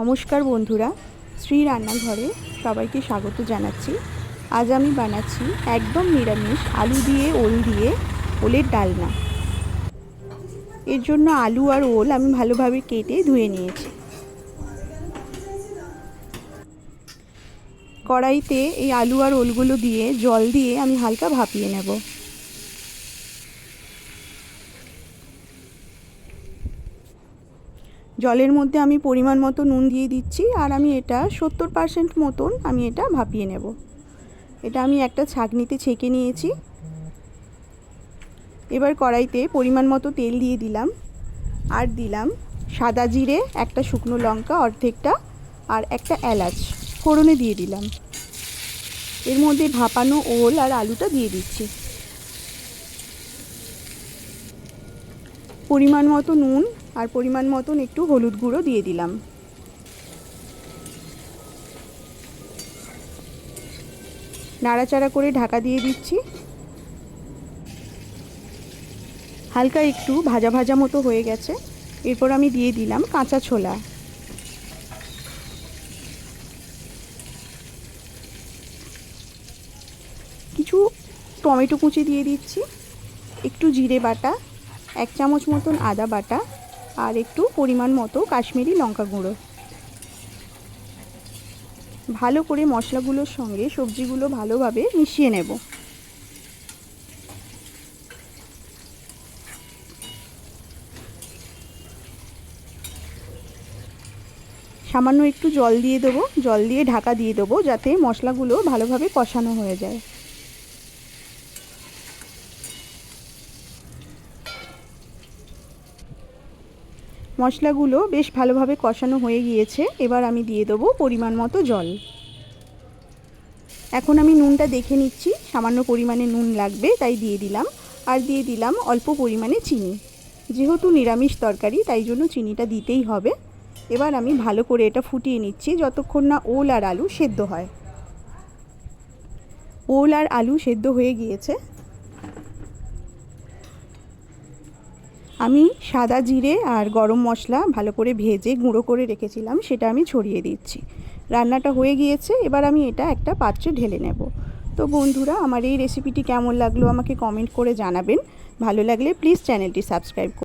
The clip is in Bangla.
নমস্কার বন্ধুরা, শ্রী রান্নাঘরে সবাইকে স্বাগত জানাচ্ছি। আজ আমি বানাচ্ছি একদম নিরামিষ আলু দিয়ে, ওল দিয়ে ওলের ডালনা। এর জন্য আলু আর ওল আমি ভালোভাবে কেটে ধুয়ে নিয়েছি। কড়াইতে এই আলু আর ওলগুলো দিয়ে, জল দিয়ে আমি হালকা ভাপিয়ে নেব। জলের মধ্যে আমি পরিমাণ মতো নুন দিয়ে দিচ্ছি আর আমি এটা সত্তর পার্সেন্ট মতন আমি এটা ভাপিয়ে নেব। এটা আমি একটা ছাঁকনিতে ছেঁকে নিয়েছি। এবার কড়াইতে পরিমাণ মতো তেল দিয়ে দিলাম আর দিলাম সাদা জিরে, একটা শুকনো লঙ্কা, অর্ধেকটা আর একটা এলাচ ফোড়নে দিয়ে দিলাম। এর মধ্যে ভাপানো ওল আর আলুটা দিয়ে দিচ্ছি। পরিমাণ মতো নুন আর পরিমাণ মতন একটু হলুদ গুঁড়ো দিয়ে দিলাম। নাড়াচাড়া করে ঢাকা দিয়ে দিচ্ছি। হালকা একটু ভাজা ভাজা মতো হয়ে গেছে। এরপর আমি দিয়ে দিলাম কাঁচা ছোলা। কিছু টমেটো কুচি দিয়ে দিচ্ছি। একটু জিরে বাটা, এক চামচ মতন আদা বাটা। আর একটু পরিমাণ মতো কাশ্মীরি লঙ্কা গুঁড়ো। ভালো করে মশলাগুলোর সঙ্গে সবজিগুলো ভালোভাবে মিশিয়ে নেব। সামান্য একটু জল দিয়ে দেবো, জল দিয়ে ঢাকা দিয়ে দেবো যাতে মশলাগুলো ভালোভাবে কষানো হয়ে যায়। মশলাগুলো বেশ ভালোভাবে কষানো হয়ে গিয়েছে। এবার আমি দিয়ে দেবো পরিমাণ মতো জল। এখন আমি নুনটা দেখে নিচ্ছি। সামান্য পরিমাণে নুন লাগবে, তাই দিয়ে দিলাম। আর দিয়ে দিলাম অল্প পরিমাণে চিনি। যেহেতু নিরামিষ তরকারি, তাই জন্য চিনিটা দিতেই হবে। এবার আমি ভালো করে এটা ফুটিয়ে নিচ্ছি, যতক্ষণ না ওল আর আলু সেদ্ধ হয়। ওল আর আলু সেদ্ধ হয়ে গিয়েছে। আমি সাদা জিরে আর গরম মশলা ভালো করে ভেজে গুঁড়ো করে রেখেছিলাম, সেটা আমি ছড়িয়ে দিচ্ছি। রান্নাটা হয়ে গিয়েছে, এবার আমি এটা একটা পাত্রে ঢেলে নেব। তো বন্ধুরা, আমার এই রেসিপিটি কেমন লাগল আমাকে কমেন্ট করে জানাবেন। ভালো লাগলে প্লিজ চ্যানেলটি সাবস্ক্রাইব